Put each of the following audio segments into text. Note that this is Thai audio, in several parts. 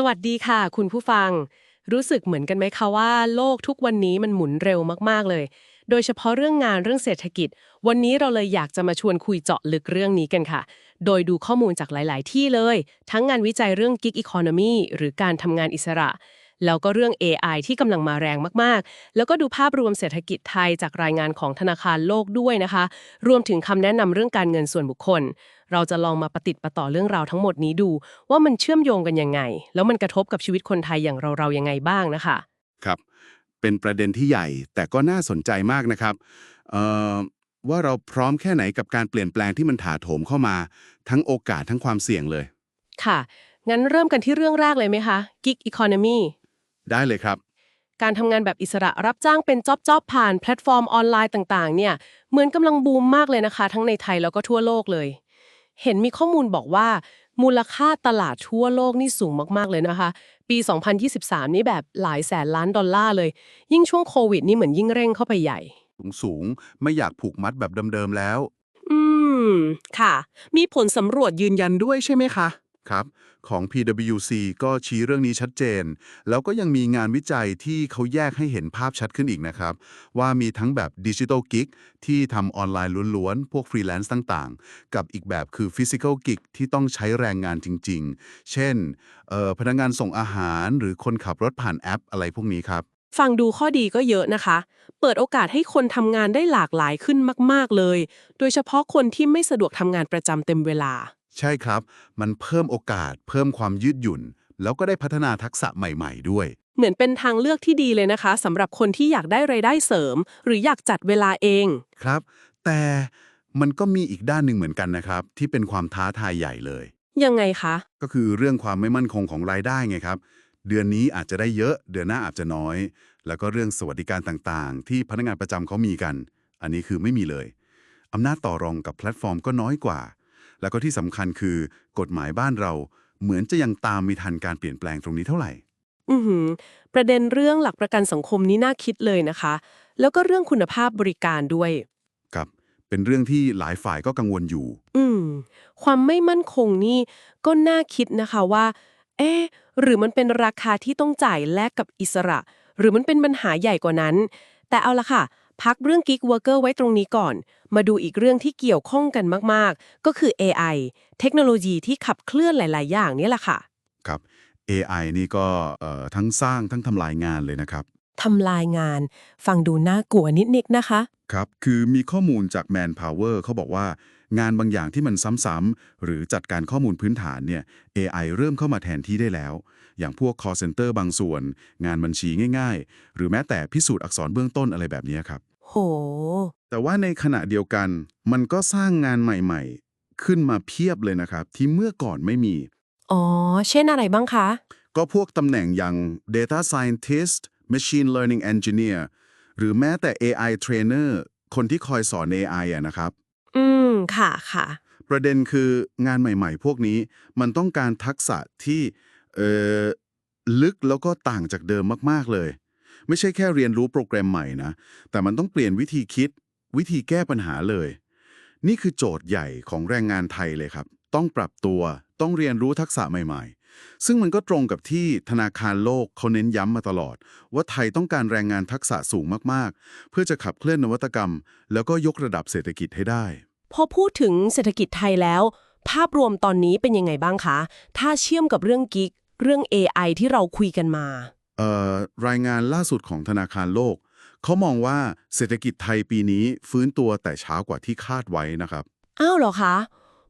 สวัสดีค่ะ คุณผู้ฟัง รู้สึกเหมือนกันไหมคะว่า โลกทุกวันนี้มันหมุนเร็วมากๆเลย โดยเฉพาะเรื่องงานเรื่องเศรษฐกิจ วันนี้เราเลยอยากจะมาชวนคุยเจาะลึกเรื่องนี้กันค่ะ โดยดูข้อมูลจากหลาย ๆ ที่เลย ทั้งงานวิจัยเรื่อง Gig Economy หรือการทำงานอิสระ แล้วก็เรื่อง AI ที่กำลังมาแรงมากๆ แล้วก็ดูภาพรวมเศรษฐกิจไทยจากรายงานของธนาคารโลกด้วยนะคะ รวมถึงคำแนะนำเรื่องการเงินส่วนบุคคล เราจะลองมาปฏิติดประต่อเรื่องราวทั้งหมดนี้ดู ว่ามันเชื่อมโยงกันยังไง แล้วมันกระทบกับชีวิตคนไทยอย่างเราๆยังไงบ้างนะคะ ครับ เป็นประเด็นที่ใหญ่แต่ก็น่าสนใจมากนะครับเอ่อว่าเราพร้อมแค่ไหนกับการเปลี่ยนแปลงที่มันถาโถมเข้ามา ทั้งโอกาสทั้งความเสี่ยงเลย ค่ะ งั้นเริ่มกันที่เรื่องแรกเลยไหมคะ Gig Economy ได้เลยครับ การทำงานแบบอิสระรับจ้างเป็นจ็อบๆผ่านแพลตฟอร์มออนไลน์ต่างๆ เนี่ย เหมือนกำลังบูมมากเลยนะคะ ทั้งในไทยแล้วก็ทั่วโลกเลย เห็นมีข้อมูลบอกว่า มูลค่าตลาดทั่วโลกนี่สูงมากๆเลยนะคะ ปี 2023 นี่แบบหลายแสนล้านดอลลาร์เลย ยิ่งช่วงโควิดนี่เหมือนยิ่งเร่งเข้าไปใหญ่ สูงสูงๆไม่อยากผูกมัดแบบเดิมๆแล้ว อืม ค่ะ มีผลสำรวจยืนยันด้วยใช่ไหมคะ ครับ ของ PwC ก็ชี้เรื่องนี้ชัดเจน แล้วก็ยังมีงานวิจัยที่เขาแยกให้เห็นภาพชัดขึ้นอีกนะครับ ว่ามีทั้งแบบดิจิทัลกิกที่ทำออนไลน์ล้วนๆ พวกฟรีแลนซ์ต่างๆ กับอีกแบบคือฟิสิก a l กิกที่ต้องใช้แรงงานจริงๆ เช่นออพนักงานส่งอาหารหรือคนขับรถผ่านแอปอะไรพวกนี้ครับ ฟังดูข้อดีก็เยอะนะคะ เปิดโอกาสให้คนทำงานได้หลากหลายขึ้นมาก ๆ เลย โดยเฉพาะคนที่ไม่สะดวกทำงานประจำเต็มเวลา ใช่ครับ มันเพิ่มโอกาส เพิ่มความยืดหยุ่น แล้วก็ได้พัฒนาทักษะใหม่ ๆ ด้วย เหมือนเป็นทางเลือกที่ดีเลยนะคะสำหรับคนที่อยากได้ไรายได้เสริม หรืออยากจัดเวลาเอง ครับ แต่มันก็มีอีกด้านหนึ่งเหมือนกันนะครับ ที่เป็นความท้าทายใหญ่เลย ยังไงคะ ก็คือเรื่องความไม่มั่นคงของรายได้ไงครับ เดือนนี้อาจจะได้เยอะ เดือนหน้าอาจจะน้อย แล้วก็เรื่องสวัสดิการต่างๆ ที่พนักงานประจำเขามีกัน อันนี้คือไม่มีเลยอำนาจต่อรองกับแพลตฟอร์มก็น้อยกว่า แล้วก็ที่สำคัญคือกฎหมายบ้านเราเหมือนจะยังตามไม่ทันการเปลี่ยนแปลงตรงนี้เท่าไหร่ อือหือ ประเด็นเรื่องหลักประกันสังคมนี้น่าคิดเลยนะคะ แล้วก็เรื่องคุณภาพบริการด้วย ครับ เป็นเรื่องที่หลายฝ่ายก็กังวลอยู่ อืม ความไม่มั่นคงนี่ก็น่าคิดนะคะว่า เอ๊ะหรือมันเป็นราคาที่ต้องจ่ายแลกกับอิสระ หรือมันเป็นปัญหาใหญ่กว่านั้น แต่เอาละค่ะ พักเรื่อง Gig Worker ไว้ตรงนี้ก่อน มาดูอีกเรื่องที่เกี่ยวข้องกันมาก ๆ ก็คือ AI เทคโนโลยีที่ขับเคลื่อนหลาย ๆ อย่างนี่แหละค่ะ ครับ AI นี่ก็เอ่อทั้งสร้างทั้งทำลายงานเลยนะครับทำลายงาน ฟังดูน่ากลัวนิดๆนะคะ ครับ คือมีข้อมูลจาก Manpower เขาบอกว่า งานบางอย่างที่มันซ้ำๆหรือจัดการข้อมูลพื้นฐานเนี่ย AI เริ่มเข้ามาแทนที่ได้แล้ว อย่างพวก call center บางส่วน งานบัญชีง่าย ๆ หรือแม้แต่พิสูจน์อักษรเบื้องต้นอะไรแบบนี้ครับ โห แต่ว่าในขณะเดียวกัน มันก็สร้างงานใหม่ๆ ขึ้นมาเพียบเลยนะครับ ที่เมื่อก่อนไม่มี อ๋อ เช่นอะไรบ้างคะ ก็พวกตำแหน่งอย่าง Data Scientist Machine Learning Engineer หรือแม้แต่ AI Trainer คนที่คอยสอน AI อะนะครับ อืม ค่ะค่ะ ประเด็นคืองานใหม่ๆ พวกนี้มันต้องการทักษะที่เอ่อลึกแล้วก็ต่างจากเดิมมากๆเลย ไม่ใช่แค่เรียนรู้โปรแกรมใหม่นะ แต่มันต้องเปลี่ยนวิธีคิด วิธีแก้ปัญหาเลย นี่คือโจทย์ใหญ่ของแรงงานไทยเลยครับ ต้องปรับตัว ต้องเรียนรู้ทักษะใหม่ๆ ซึ่งมันก็ตรงกับที่ธนาคารโลกเขาเน้นย้ำมาตลอด ว่าไทยต้องการแรงงานทักษะสูงมากๆ เพื่อจะขับเคลื่อนนวัตกรรม แล้วก็ยกระดับเศรษฐกิจให้ได้ พอพูดถึงเศรษฐกิจไทยแล้ว ภาพรวมตอนนี้เป็นยังไงบ้างคะ ถ้าเชื่อมกับเรื่องกิกเรื่อง AI ที่เราคุยกันมา รายงานล่าสุดของธนาคารโลก เขามองว่าเศรษฐกิจไทยปีนี้ฟื้นตัวแต่ช้ากว่าที่คาดไว้นะครับ อ้าวเหรอคะ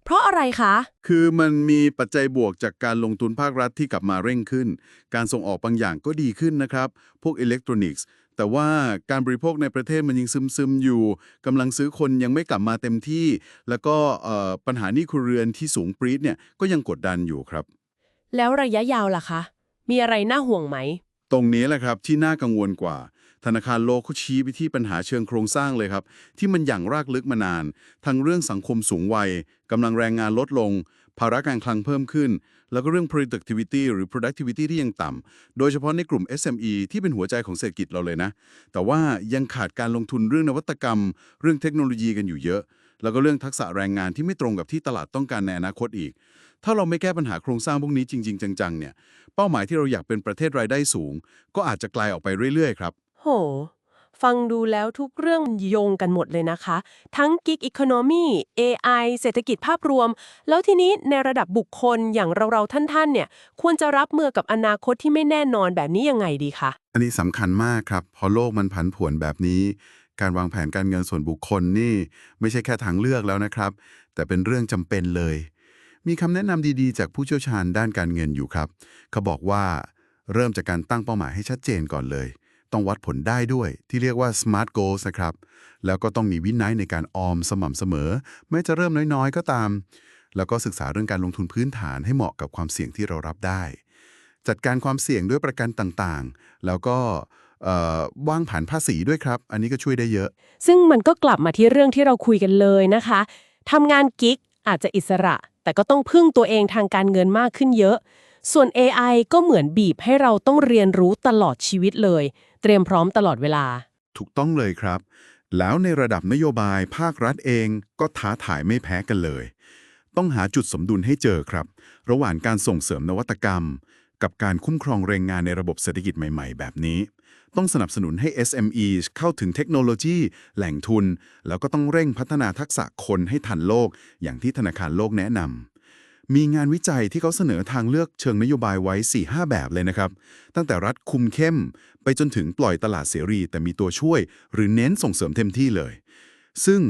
เพราะอะไรคะ คือมันมีปัจจัยบวกจากการลงทุนภาครัฐที่กลับมาเร่งขึ้น การส่งออกบางอย่างก็ดีขึ้นนะครับ พวกอิเล็กทรอนิกส์ แต่ว่าการบริโภคในประเทศมันยังซึมๆอยู่กำลังซื้อคนยังไม่กลับมาเต็มที่ แล้วก็เอ่อปัญหาหนี้ครัวเรือนที่สูงปรี๊ดเนี่ยก็ยังกดดันอยู่ครับ แล้วระยะยาวล่ะคะ มีอะไรน่าห่วงไหม ตรงนี้แหละครับที่น่ากังวลกว่า ธนาคารโลกเขาชี้ไปที่ปัญหาเชิงโครงสร้างเลยครับ ที่มันอย่างรากลึกมานาน ทั้งเรื่องสังคมสูงวัยกำลังแรงงานลดลง ภาระการคลังเพิ่มขึ้น แล้วก็เรื่อง productivity หรือ productivity ที่ยังต่ำโดยเฉพาะในกลุ่ม SME ที่เป็นหัวใจของเศรษฐกิจเราเลยนะ แต่ว่ายังขาดการลงทุนเรื่องนวัตกรรม เรื่องเทคโนโลยีกันอยู่เยอะ แล้วก็เรื่องทักษะแรงงานที่ไม่ตรงกับที่ตลาดต้องการในอนาคตอีก ถ้าเราไม่แก้ปัญหาโครงสร้างพวกนี้จริง ๆ จังๆเนี่ยเป้าหมายที่เราอยากเป็นประเทศรายได้สูง ก็อาจจะไกลออกไปเรื่อยๆครับ โห ฟังดูแล้วทุกเรื่องโยงกันหมดเลยนะคะ ทั้ง Gig Economy AI เศรษฐกิจภาพรวม แล้วทีนี้ในระดับบุคคลอย่างเราๆท่านๆเนี่ยควรจะรับมือกับอนาคตที่ไม่แน่นอนแบบนี้ยังไงดีคะอันนี้สำคัญมากครับ พอโลกมันผันผวนแบบนี้ การวางแผนการเงินส่วนบุคคลนี่ ไม่ใช่แค่ทางเลือกแล้วนะครับ แต่เป็นเรื่องจำเป็นเลย มีคำแนะนำดีๆ จากผู้เชี่ยวชาญด้านการเงินอยู่ครับ เขาบอกว่าเริ่มจากการตั้งเป้าหมายให้ชัดเจนก่อนเลย ต้องวัดผลได้ด้วยที่เรียกว่า smart goals นะครับ แล้วก็ต้องมีวินัยในการออมสม่ำเสมอแม้จะเริ่มน้อยๆ ก็ตาม แล้วก็ศึกษาเรื่องการลงทุนพื้นฐานให้เหมาะกับความเสี่ยงที่เรารับได้ จัดการความเสี่ยงด้วยประกันต่างๆ แล้วก็ วางผันภาษีด้วยครับ อันนี้ก็ช่วยได้เยอะ ซึ่งมันก็กลับมาที่เรื่องที่เราคุยกันเลยนะคะทำงานกิกอาจจะอิสระ แต่ก็ต้องพึ่งตัวเองทางการเงินมากขึ้นเยอะ ส่วน AI ก็เหมือนบีบให้เราต้องเรียนรู้ตลอดชีวิตเลย เตรียมพร้อมตลอดเวลา ถูกต้องเลยครับ แล้วในระดับนโยบายภาครัฐเองก็ท้าทายไม่แพ้กันเลย ต้องหาจุดสมดุลให้เจอครับ ระหว่างการส่งเสริมนวัตกรรม กับการคุ้มครองแรงงานในระบบเศรษฐกิจใหม่ ๆ แบบนี้ ต้องสนับสนุนให้ SME เข้าถึงเทคโนโลยี แหล่งทุน แล้วก็ต้องเร่งพัฒนาทักษะคนให้ทันโลก อย่างที่ธนาคารโลกแนะนำมีงานวิจัยที่เขาเสนอทางเลือกเชิงนโยบายไว้ 4-5 แบบเลยนะครับ ตั้งแต่รัฐคุมเข้ม ไปจนถึงปล่อยตลาดเสรี แต่มีตัวช่วย หรือเน้นส่งเสริมเต็มที่เลย ซึ่ง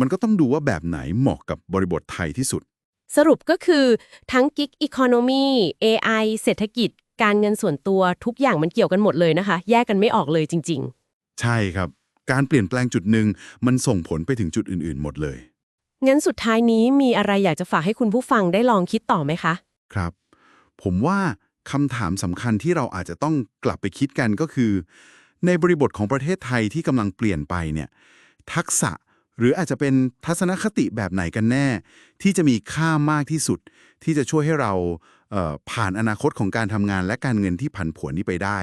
มันก็ต้องดูว่าแบบไหนเหมาะกับบริบทไทยที่สุด สรุปก็คือทั้ง Gig Economy AI เศรษฐกิจ การเงินส่วนตัวทุกอย่างมันเกี่ยวกันหมดเลยนะคะ แยกกันไม่ออกเลยจริง ๆ ใช่ครับ การเปลี่ยนแปลงจุดหนึ่งมันส่งผลไปถึงจุดอื่นๆ หมดเลย งั้นสุดท้ายนี้มีอะไรอยากจะฝากให้คุณผู้ฟังได้ลองคิดต่อไหมคะ ครับ ผมว่าคำถามสำคัญที่เราอาจจะต้องกลับไปคิดกันก็คือ ในบริบทของประเทศไทยที่กำลังเปลี่ยนไปเนี่ยทักษะ หรืออาจจะเป็นทัศนคติแบบไหนกันแน่ ที่จะมีค่ามากที่สุด ที่จะช่วยให้เราเผ่านอนาคตของการทำงานและการเงินที่ผันผวนนี้ไปได้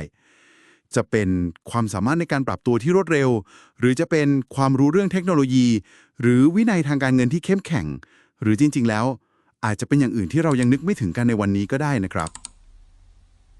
จะเป็นความสามารถในการปรับตัวที่รวดเร็ว หรือจะเป็นความรู้เรื่องเทคโนโลยี หรือวินัยทางการเงินที่เข้มแข็ง หรือจริง ๆ แล้ว อาจจะเป็นอย่างอื่นที่เรายังนึกไม่ถึงกันในวันนี้ก็ได้นะครับ